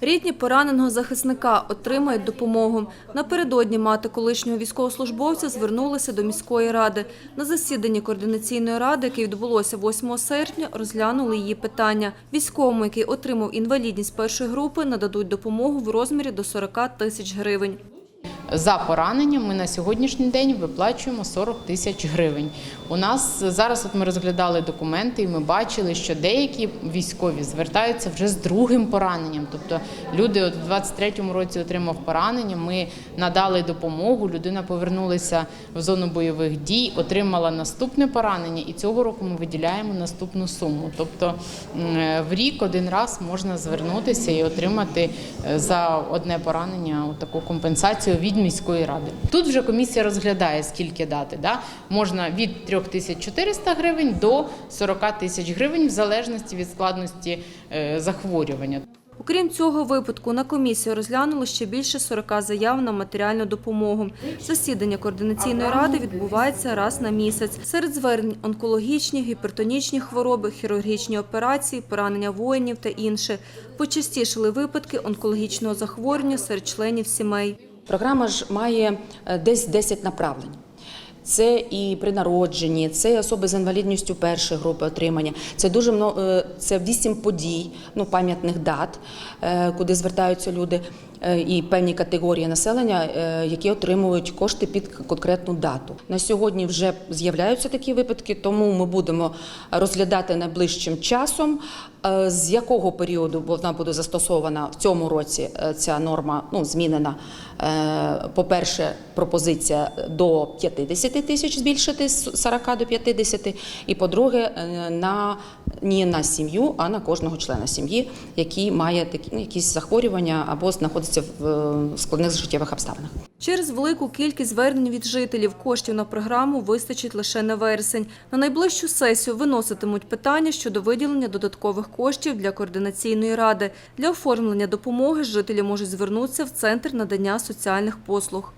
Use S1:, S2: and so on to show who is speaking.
S1: Рідні пораненого захисника отримають допомогу. Напередодні мати колишнього військовослужбовця звернулася до міської ради. На засіданні координаційної ради, яке відбулося 8 серпня, розглянули її питання. Військовому, який отримав інвалідність першої групи, нададуть допомогу в розмірі до 40 тисяч гривень.
S2: За поранення ми на сьогоднішній день виплачуємо 40 тисяч гривень. У нас зараз от ми розглядали документи, і ми бачили, що деякі військові звертаються вже з другим пораненням. Тобто люди от в 23-му році отримав поранення. Ми надали допомогу. Людина повернулася в зону бойових дій, отримала наступне поранення, і цього року ми виділяємо наступну суму. Тобто в рік один раз можна звернутися і отримати е, за одне поранення таку компенсацію міської ради. Тут вже комісія розглядає, скільки дати. Да? Можна від 3400 гривень до 40 тисяч гривень в залежності від складності е, захворювання.
S1: Окрім цього випадку, на комісію розглянули ще більше 40 заяв на матеріальну допомогу. Засідання координаційної ради відбувається раз на місяць. Серед звернень онкологічні, гіпертонічні хвороби, хірургічні операції, поранення воїнів та інше. Почастішили випадки онкологічного захворювання серед членів сімей.
S3: Програма ж має е, десь 10 направлень. Це і при народженні, це і особи з інвалідністю першої групи отримання. Це дуже мно- е, це вісім подій, ну пам'ятних дат, е, куди звертаються люди, і певні категорії населення, які отримують кошти під конкретну дату. На сьогодні вже з'являються такі випадки, тому ми будемо розглядати найближчим часом, з якого періоду вона буде застосована в цьому році. е, Ця норма ну змінена. Е, По-перше, пропозиція до 50 тисяч збільшити з 40 до 50, і по-друге, е, на не на сім'ю, а на кожного члена сім'ї, який має такі ну, якісь захворювання або знаходиться в е, складних життєвих обставинах.
S1: Через велику кількість звернень від жителів коштів на програму вистачить лише на вересень. На найближчу сесію виноситимуть питання щодо виділення додаткових коштів для координаційної ради. Для оформлення допомоги жителі можуть звернутися в центр надання соціальних послуг.